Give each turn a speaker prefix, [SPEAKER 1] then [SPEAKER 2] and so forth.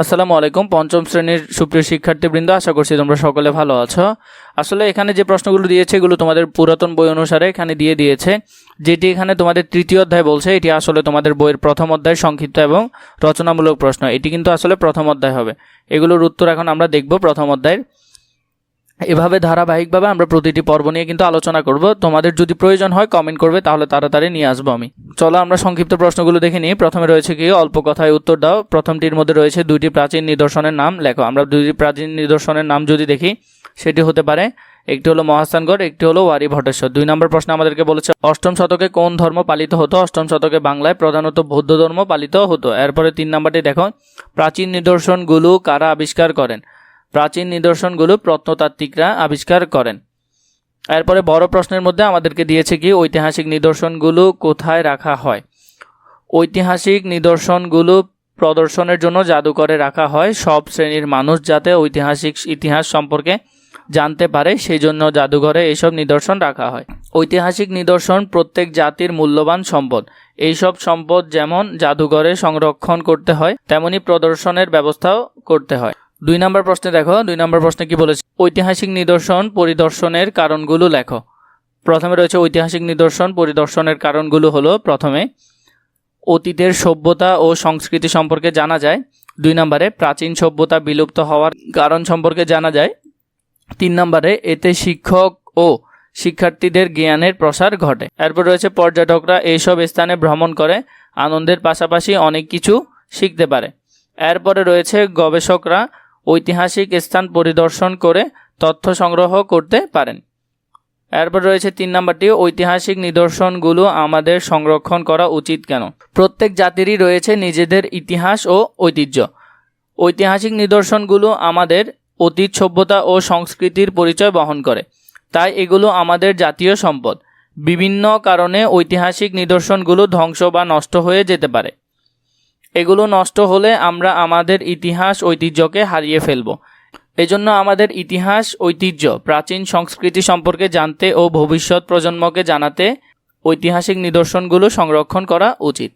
[SPEAKER 1] আসসালামু আলাইকুম, পঞ্চম শ্রেণির সুপ্রিয় শিক্ষার্থীবৃন্দ, আশা করছি তোমরা সকলে ভালো আছো। আসলে এখানে যে প্রশ্নগুলো দিয়েছে, এগুলো তোমাদের পুরাতন বই অনুসারে এখানে দিয়ে দিয়েছে। যেটি এখানে তোমাদের তৃতীয় অধ্যায় বলছে, এটি আসলে তোমাদের বইয়ের প্রথম অধ্যায়, সংক্ষিপ্ত এবং রচনামূলক প্রশ্ন। এটি কিন্তু আসলে প্রথম অধ্যায় হবে। এগুলোর উত্তর এখন আমরা দেখব প্রথম অধ্যায়ের। এভাবে ধারাবাহিকভাবে আমরা প্রতিটি পর্ব নিয়ে কিন্তু আলোচনা করব। তোমাদের যদি প্রয়োজন হয় কমেন্ট করবে, তাহলে তাড়াতাড়ি নিয়ে আসব আমি। চলো আমরা সংক্ষিপ্ত প্রশ্নগুলো দেখে নিই। প্রথমে রয়েছে কি, অল্প কথায় উত্তর দাও। প্রথমটির মধ্যে রয়েছে দুইটি প্রাচীন নিদর্শনের নাম লেখো। আমরা দুইটি প্রাচীন নিদর্শনের নাম যদি দেখি, সেটি হতে পারে, একটি হলো মহাস্থানগড়, একটি হলো ওয়ারি ভটেশ্বর। দুই নম্বর প্রশ্ন আমাদেরকে বলেছে, অষ্টম শতকে কোন ধর্ম পালিত হতো? অষ্টম শতকে বাংলায় প্রধানত বৌদ্ধ ধর্ম পালিত হতো। এরপরে তিন নম্বরটি দেখো, প্রাচীন নিদর্শনগুলো কারা আবিষ্কার করেন? প্রাচীন নিদর্শনগুলো প্রত্নতাত্ত্বিকরা আবিষ্কার করেন। এরপরে বড় প্রশ্নের মধ্যে আমাদেরকে দিয়েছে কি, ঐতিহাসিক নিদর্শনগুলো কোথায় রাখা হয়? ঐতিহাসিক নিদর্শনগুলো প্রদর্শনের জন্য জাদুঘরে রাখা হয় সব শ্রেণির মানুষ যাতে ঐতিহাসিক ইতিহাস সম্পর্কে জানতে পারে, সেই জন্য জাদুঘরে এইসব নিদর্শন রাখা হয়। ঐতিহাসিক নিদর্শন প্রত্যেক জাতির মূল্যবান সম্পদ। এইসব সম্পদ যেমন জাদুঘরে সংরক্ষণ করতে হয়, তেমনি প্রদর্শনের ব্যবস্থাও করতে হয়। দুই নম্বর প্রশ্নে দেখো, দুই নম্বর প্রশ্নে কি বলেছে? ঐতিহাসিক নিদর্শন পরিদর্শনের কারণগুলো লেখো। প্রথমে রয়েছে ঐতিহাসিক নিদর্শন পরিদর্শনের কারণগুলো হলো, প্রথমে, অতীতের সভ্যতা ও সংস্কৃতি সম্পর্কে জানা যায়। দুই নম্বরে, প্রাচীন সভ্যতা বিলুপ্ত হওয়ার কারণ সম্পর্কে জানা যায়। তিন নম্বরে, এতে শিক্ষক ও শিক্ষার্থীদের জ্ঞানের প্রসার ঘটে। এরপর রয়েছে, পর্যটকরা এইসব স্থানে ভ্রমণ করে, আনন্দের পাশাপাশি অনেক কিছু শিখতে পারে। এরপরে রয়েছে, গবেষকরা ঐতিহাসিক স্থান পরিদর্শন করে তথ্য সংগ্রহ করতে পারেন। এরপর রয়েছে তিন নম্বরটি, ঐতিহাসিক নিদর্শনগুলো আমাদের সংরক্ষণ করা উচিত কেন? প্রত্যেক জাতিরই রয়েছে নিজেদের ইতিহাস ও ঐতিহ্য। ঐতিহাসিক নিদর্শনগুলো আমাদের অতীত সভ্যতা ও সংস্কৃতির পরিচয় বহন করে। তাই এগুলো আমাদের জাতীয় সম্পদ। বিভিন্ন কারণে ঐতিহাসিক নিদর্শনগুলো ধ্বংস বা নষ্ট হয়ে যেতে পারে। এগুলো নষ্ট হলে আমরা আমাদের ইতিহাস ঐতিহ্যকে হারিয়ে ফেলব। এজন্য আমাদের ইতিহাস, ঐতিহ্য, প্রাচীন সংস্কৃতি সম্পর্কে জানতে ও ভবিষ্যৎ প্রজন্মকে জানাতে ঐতিহাসিক নিদর্শনগুলো সংরক্ষণ করা উচিত।